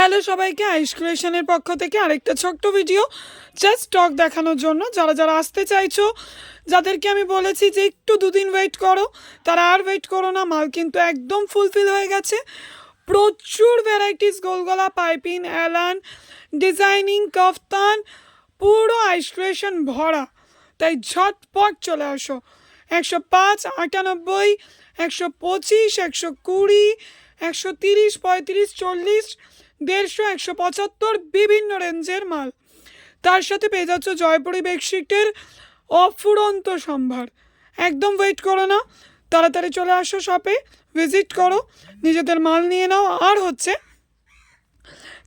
Hello সবাইকে আইস ক্রিয়েশনের পক্ষ থেকে আরেকটা ছোট্ট ভিডিও জাস্ট স্টক দেখানোর জন্য। যারা যারা আসতে চাইছো, যাদেরকে আমি বলেছি যে একটু দুদিন ওয়েট করো, তারা আর ওয়েট করো না, মাল কিন্তু একদম ফুলফিল হয়ে গেছে। প্রচুর ভ্যারাইটিস গোলগলা পাইপিন অ্যালান ডিজাইনিং কফতান, পুরো আইস ক্রিয়েশন ভরা। তাই ঝটপট চলে আসো। একশো পাঁচ, আটানব্বই, একশো পঁচিশ, একশো কুড়ি, একশো তিরিশ, পঁয়ত্রিশ, চল্লিশ দেড়শো একশো পঁচাত্তর বিভিন্ন রেঞ্জের মাল। তার সাথে পেয়ে যাচ্ছ জয়পুরি বেডশিটের অফুরন্ত সম্ভার। একদম ওয়েট করো না, তাড়াতাড়ি চলে আসো শপে ভিজিট করো, নিজেদের মাল নিয়ে নাও। আর হচ্ছে,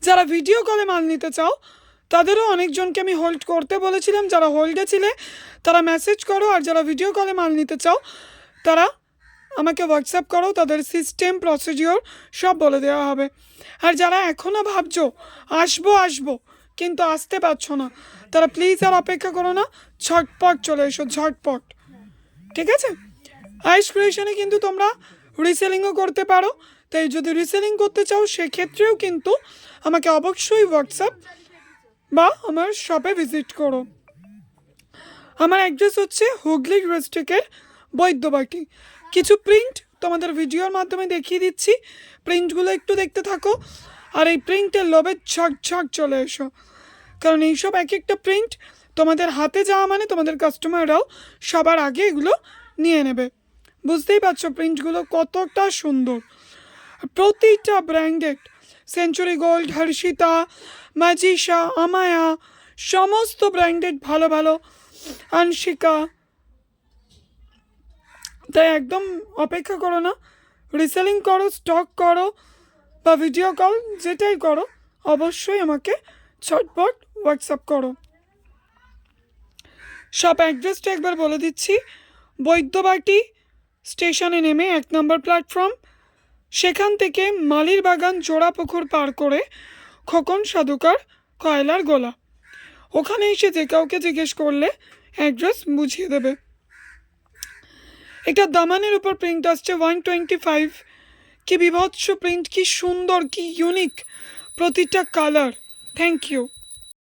যারা ভিডিও কলে মাল নিতে চাও, তাদেরও অনেকজনকে আমি হোল্ড করতে বলেছিলাম। যারা হোল্ডে ছিলে, তারা মেসেজ করো। আর যারা ভিডিও কলে মাল নিতে চাও, তারা আমাকে হোয়াটসঅ্যাপ করো, তাদের সিস্টেম প্রসিডিওর সব বলে দেওয়া হবে। আর যারা এখনও ভাবছ, আসব আসব, কিন্তু আসতে পারছ না, তারা প্লিজ আর অপেক্ষা করো না, ঝটপট চলে এসো, ঝটপট। ঠিক আছে? আইস ক্রিয়েশনে কিন্তু তোমরা রিসেলিংও করতে পারো। তাই যদি রিসেলিং করতে চাও, সেক্ষেত্রেও কিন্তু আমাকে অবশ্যই হোয়াটসঅ্যাপ বা আমার শপে ভিজিট করো। আমার অ্যাড্রেস হচ্ছে হুগলি ডিস্ট্রিক্টের বৈদ্যবাটি। কিছু প্রিন্ট তোমাদের ভিডিওর মাধ্যমে দেখিয়ে দিচ্ছি। প্রিন্টগুলো একটু দেখতে থাকো। আর এই প্রিন্টের লোভে ঝকঝক চলে এসো। কারণ এইসব এক একটা প্রিন্ট তোমাদের হাতে যাওয়া মানে তোমাদের কাস্টমাররাও সবার আগে এগুলো নিয়ে নেবে। বুঝতেই পারছ প্রিন্টগুলো কতটা সুন্দর। প্রতিটা ব্র্যান্ডেড সেঞ্চুরি গোল্ড হর্ষিতা ম্যাজিশা আমায়া সমস্ত ব্র্যান্ডেড ভালো ভালো আনশিকা তাই একদম অপেক্ষা করো না। রিসেলিং করো স্টক করো বা ভিডিও কল যেটাই করো, অবশ্যই আমাকে ছটপট হোয়াটসঅ্যাপ করো। সব অ্যাড্রেসটা একবার বলে দিচ্ছি। বৈদ্যবাটি স্টেশনে নেমে এক নম্বর প্ল্যাটফর্ম সেখান থেকে মালির বাগান জোড়া পুকুর পার করে খোকন সাধুকার কয়লার গোলা। ওখানে এসে যে কাউকে জিজ্ঞেস করলে অ্যাড্রেস বুঝিয়ে দেবে। এটা দামানের উপর প্রিন্ট আসছে ওয়ান টোয়েন্টি ফাইভ কি বিভৎস প্রিন্ট কি সুন্দর, কি ইউনিক প্রতিটা কালার থ্যাংক ইউ